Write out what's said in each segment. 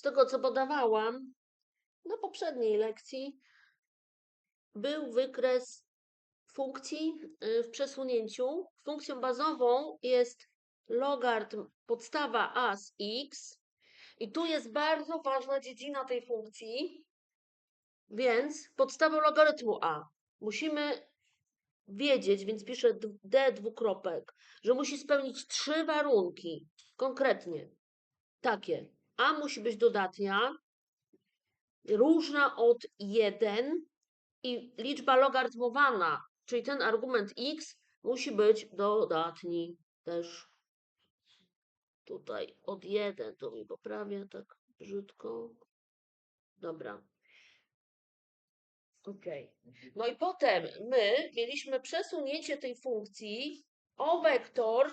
z tego co podawałam na poprzedniej lekcji, był wykres funkcji y, w przesunięciu. Funkcją bazową jest logarytm podstawa a z x. I tu jest bardzo ważna dziedzina tej funkcji, więc podstawą logarytmu a musimy wiedzieć, więc piszę d- d dwukropek, że musi spełnić trzy warunki. Konkretnie takie. A musi być dodatnia, różna od 1 i liczba logarytmowana, czyli ten argument x musi być dodatni też. Tutaj od 1 to mi poprawia tak brzydko. Dobra. Ok. No i potem my mieliśmy przesunięcie tej funkcji o wektor,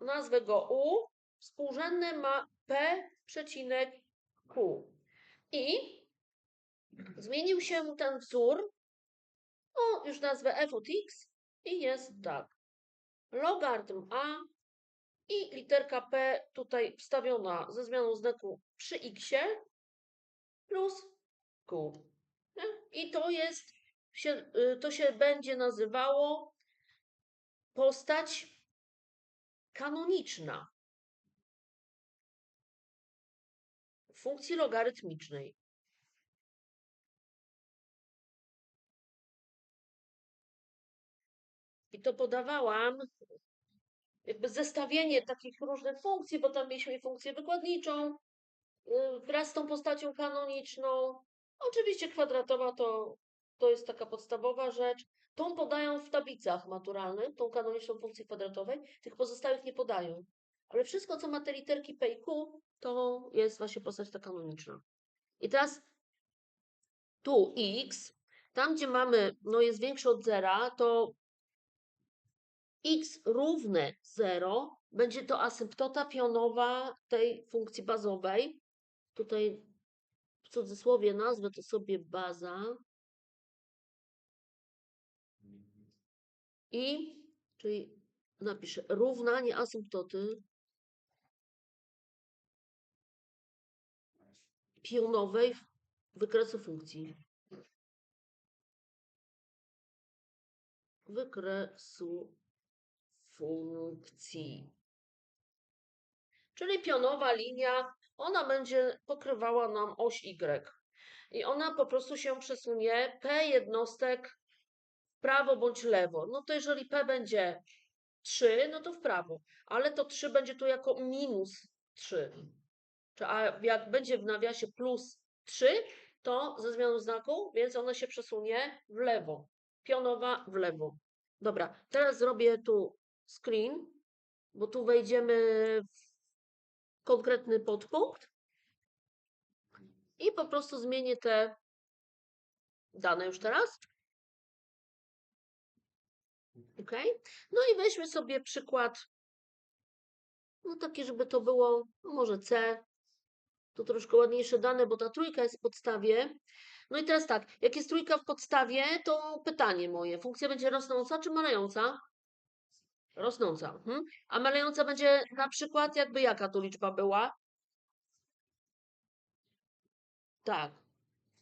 nazwę go u, współrzędne ma p przecinek q. I zmienił się ten wzór, o już nazwę f od x i jest tak. Logarytm a i literka p tutaj wstawiona ze zmianą znaku przy x plus q. I to jest, y, to się będzie nazywało postać kanoniczna funkcji logarytmicznej. I to podawałam jakby zestawienie takich różnych funkcji, bo tam mieliśmy funkcję wykładniczą y, wraz z tą postacią kanoniczną. Oczywiście kwadratowa to, to jest taka podstawowa rzecz. Tą podają w tablicach maturalnych, tą kanoniczną funkcję kwadratowej, tych pozostałych nie podają. Ale wszystko, co ma te literki P i Q, to jest właśnie postać ta kanoniczna. I teraz tu x, tam gdzie mamy, no jest większe od zera, to x równe 0 będzie to asymptota pionowa tej funkcji bazowej. Tutaj w cudzysłowie nazwę to sobie baza. I, czyli napiszę równanie asymptoty pionowej wykresu funkcji. Wykresu funkcji. Czyli pionowa linia, ona będzie pokrywała nam oś Y. I ona po prostu się przesunie P jednostek w prawo bądź lewo. No to jeżeli P będzie 3, no to w prawo. Ale to 3 będzie tu jako minus 3. A jak będzie w nawiasie plus 3, to ze zmianą znaku, więc ona się przesunie w lewo. Pionowa w lewo. Dobra, teraz zrobię tu screen, bo tu wejdziemy w konkretny podpunkt i po prostu zmienię te dane już teraz. OK. No i weźmy sobie przykład, no taki, żeby to było, no może C, to troszkę ładniejsze dane, bo ta trójka jest w podstawie. No i teraz tak, jak jest trójka w podstawie, to pytanie moje, funkcja będzie rosnąca czy malejąca? Rosnąca. Mhm. A malejąca będzie na przykład jakby jaka tu liczba była? Tak,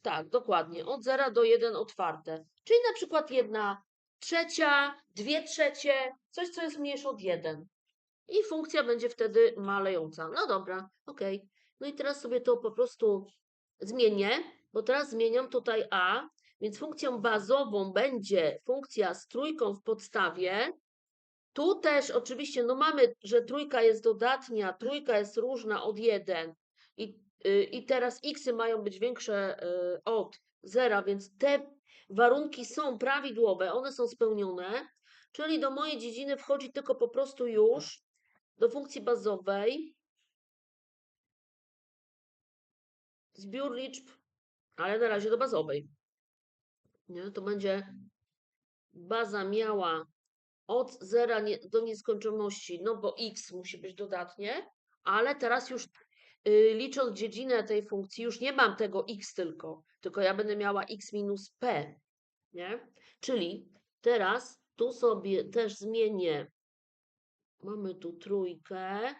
tak, dokładnie. Od 0 do 1 otwarte. Czyli na przykład jedna trzecia, dwie trzecie, coś, co jest mniejsze od 1. I funkcja będzie wtedy malejąca. No dobra, ok. No i teraz sobie to po prostu zmienię, bo teraz zmieniam tutaj a, więc funkcją bazową będzie funkcja z trójką w podstawie. Tu też oczywiście, no mamy, że trójka jest dodatnia, trójka jest różna od 1 i, y, i teraz xy mają być większe y, od 0, więc te warunki są prawidłowe, one są spełnione, czyli do mojej dziedziny wchodzi tylko po prostu już do funkcji bazowej zbiór liczb, ale na razie do bazowej. Nie? To będzie baza miała od zera nie, do nieskończoności, no bo x musi być dodatnie, ale teraz już y, licząc dziedzinę tej funkcji, już nie mam tego x tylko, tylko ja będę miała x minus p. Nie? Czyli teraz tu sobie też zmienię. Mamy tu trójkę,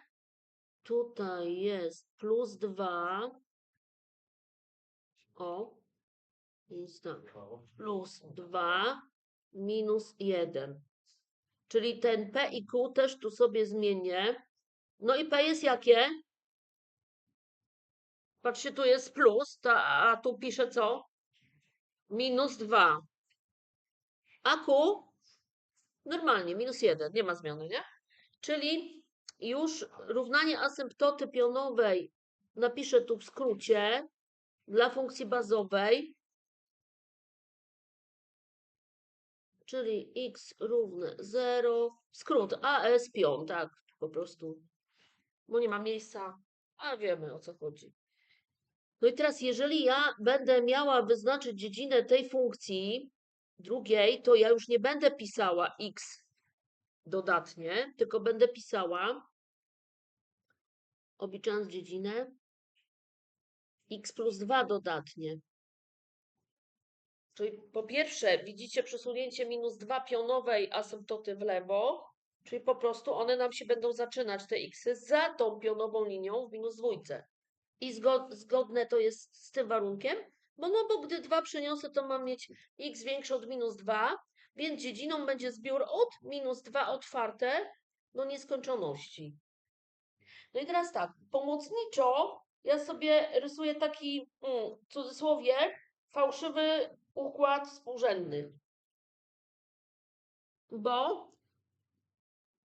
tutaj jest plus 2. O, więc tak, plus 2 minus 1. Czyli ten P i Q też tu sobie zmienię. No i P jest jakie? Patrzcie, tu jest plus, ta, a tu piszę co? Minus 2. A Q? Normalnie, minus 1, nie ma zmiany, nie? Czyli już równanie asymptoty pionowej napiszę tu w skrócie dla funkcji bazowej. Czyli x równe 0, skrót AS pion, tak, po prostu, bo nie ma miejsca, a wiemy o co chodzi. No i teraz, jeżeli ja będę miała wyznaczyć dziedzinę tej funkcji drugiej, to ja już nie będę pisała x dodatnie, tylko będę pisała, obliczając dziedzinę, x plus 2 dodatnie. Czyli po pierwsze, widzicie przesunięcie minus 2 pionowej asymptoty w lewo, czyli po prostu one nam się będą zaczynać, te xy, za tą pionową linią w minus dwójce. I zgo- zgodne to jest z tym warunkiem, bo no bo gdy 2 przeniosę, to mam mieć x większe od minus 2, więc dziedziną będzie zbiór od minus 2 otwarte do nieskończoności. No i teraz tak, pomocniczo ja sobie rysuję taki, mm, w cudzysłowie, fałszywy układ współrzędny. Bo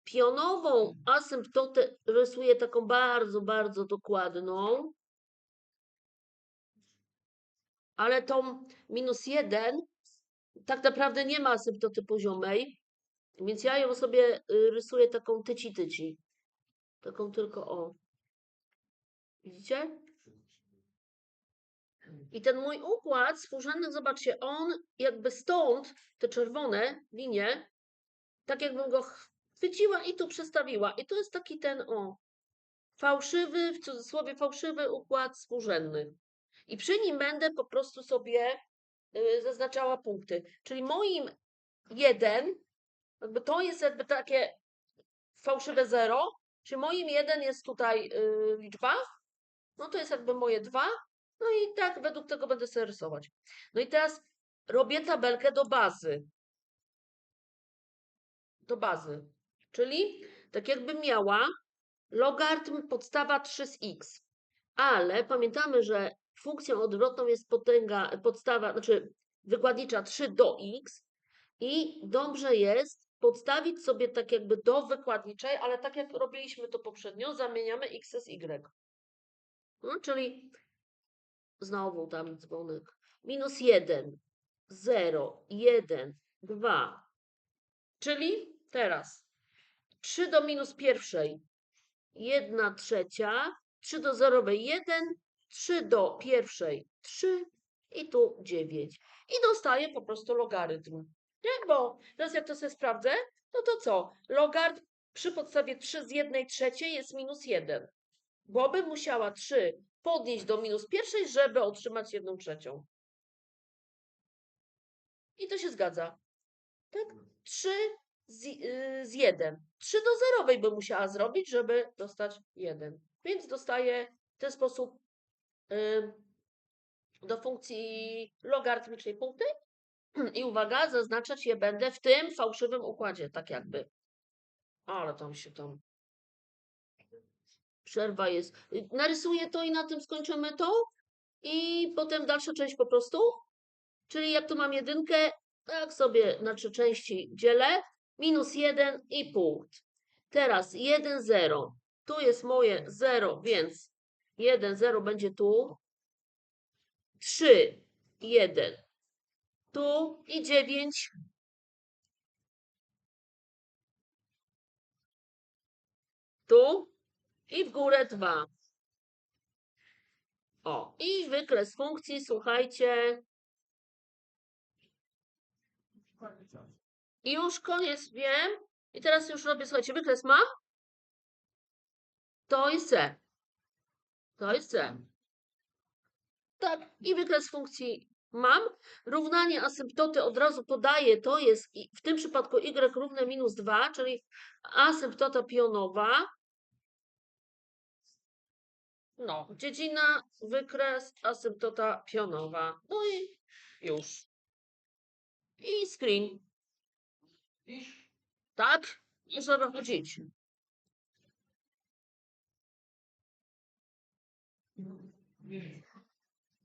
pionową asymptotę rysuję taką bardzo, bardzo dokładną, ale tą minus 1 tak naprawdę nie ma asymptoty poziomej, więc ja ją sobie y, rysuję taką tyci-tyci. Taką tylko o. Widzicie? I ten mój układ współrzędny, zobaczcie, on jakby stąd, te czerwone linie, tak jakbym go chwyciła i tu przestawiła. I to jest taki ten, o, fałszywy, w cudzysłowie fałszywy układ współrzędny. I przy nim będę po prostu sobie y, zaznaczała punkty. Czyli moim jeden, jakby to jest jakby takie fałszywe zero, czy moim jeden jest tutaj y, liczba, no to jest jakby moje dwa, no i tak według tego będę sobie rysować. No i teraz robię tabelkę do bazy. Do bazy. Czyli tak jakbym miała logarytm podstawa 3 z x. Ale pamiętamy, że funkcją odwrotną jest potęga, podstawa, znaczy wykładnicza 3 do x i dobrze jest podstawić sobie tak jakby do wykładniczej, ale tak jak robiliśmy to poprzednio, zamieniamy x z y. No, czyli znowu tam dzwonek. Minus 1, 0, 1, 2. Czyli teraz 3 do minus pierwszej 1 trzecia, 3 do zerowej 1, 3 do pierwszej 3 i tu 9. I dostaję po prostu logarytm. Nie? Bo teraz jak to sobie sprawdzę, no to co? Logarytm przy podstawie 3 z 1 trzeciej jest minus 1. Bo bym musiała 3 podnieść do minus pierwszej, żeby otrzymać 1 trzecią. I to się zgadza. Tak? 3 z, yy, z 1. 3 do zerowej bym musiała zrobić, żeby dostać 1. Więc dostaję w ten sposób yy, do funkcji logarytmicznej punkty. I uwaga, zaznaczać je będę w tym fałszywym układzie, tak jakby. Ale tam się tam. Przerwa jest. Y, Narysuję to i na tym skończymy to. I potem dalsza część po prostu. Czyli jak tu mam jedynkę, tak sobie na trzy części dzielę. Minus jeden i punkt. Teraz 1, 0. Tu jest moje 0, więc 1, 0 będzie tu. 3, 1. Tu i 9. Tu i w górę 2. O, i wykres funkcji, słuchajcie. I już koniec wiem. I teraz już robię, słuchajcie, wykres mam. To jest C. To jest C. Tak, i wykres funkcji mam. Równanie asymptoty od razu podaję, to jest w tym przypadku y równe minus 2, czyli asymptota pionowa. No, dziedzina, wykres, asymptota pionowa. No i już. I screen. Tak? Można dochodzić.